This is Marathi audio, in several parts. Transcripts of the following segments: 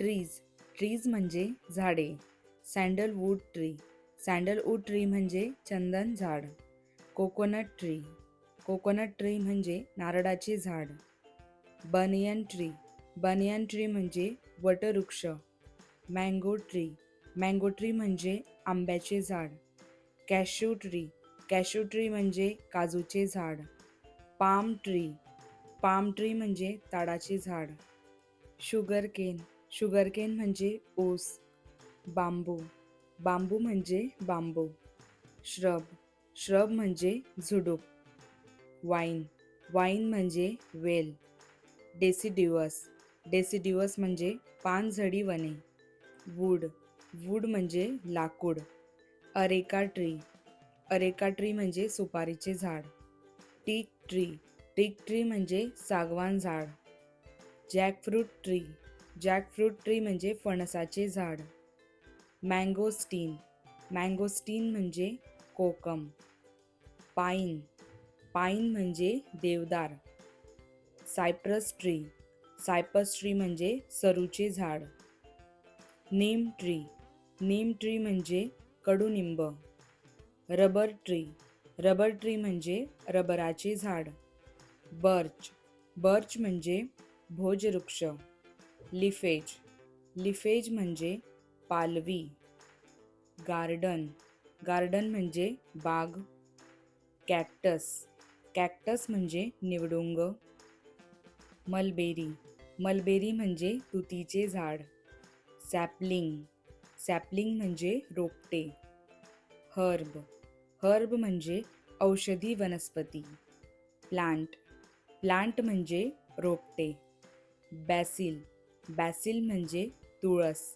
ट्रीज. ट्रीज म्हणजे झाडे. सँडलवूड ट्री. सँडलवूड ट्री म्हणजे चंदन झाड. Coconut tree. कोकोनट ट्री म्हणजे नारळाचे झाड. Banyan tree. बनियन ट्री म्हणजे वटवृक्ष. Mango tree. मँगो ट्री म्हणजे आंब्याचे झाड. Cashew tree. कॅश्यू ट्री म्हणजे काजूचे झाड. Palm tree. पाम ट्री म्हणजे ताडाचे झाड. Sugar cane. शुगरकेन म्हणजे ऊस. बांबू. बांबू म्हणजे बांबू. श्रब श्रब म्हणजे झुडूप. वाईन वाईन म्हणजे वेल. डेसिडिवस डेसिडिवस म्हणजे पानझडी वने. वूड वूड म्हणजे लाकूड. अरेका ट्री अरेका ट्री म्हणजे सुपारीचे झाड. टीक ट्री टीक ट्री म्हणजे सागवान झाड. जॅकफ्रूट ट्री जॅकफ्रूट ट्री म्हणजे फणसाचे झाड. मँगोस्टीन. मँगोस्टीन म्हणजे कोकम. पाईन. पाईन म्हणजे देवदार. Cyprus tree. सायप्रस ट्री म्हणजे सरूचे झाड. नीम ट्री. नीम ट्री म्हणजे कडुनिंब. Rubber tree. रबर ट्री म्हणजे रबराचे झाड. बर्च. बर्च म्हणजे भोजवृक्ष. लिफेज. लिफेज म्हणजे पालवी. गार्डन. गार्डन म्हणजे बाग. कॅक्टस. कॅक्टस म्हणजे निवडुंग. मलबेरी. मलबेरी म्हणजे तुतीचे झाड. सॅपलिंग. सॅपलिंग म्हणजे रोपटे. हर्ब. हर्ब म्हणजे औषधी वनस्पती. प्लांट. प्लांट म्हणजे रोपटे. बॅसिल. बॅसिल म्हणजे तुळस.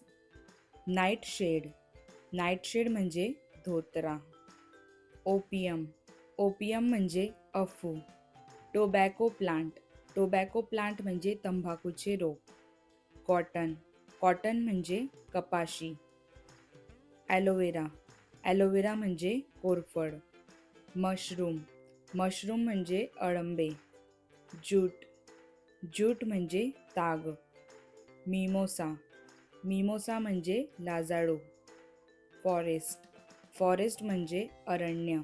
Nightshade. म्हणजे धोतरा. ओपियम. ओपियम म्हणजे अफू. Tobacco plant. टोबॅको प्लांट म्हणजे तंबाखूचे रोप कॉटन. कॉटन म्हणजे कपाशी. ॲलोवेरा. ॲलोवेरा म्हणजे कोरफड. मशरूम. मशरूम म्हणजे अळंबे. ज्यूट. ज्यूट म्हणजे ताग. मिमोसा. मिमोसा म्हणजे लाजाळू. फॉरेस्ट. फॉरेस्ट म्हणजे अरण्य.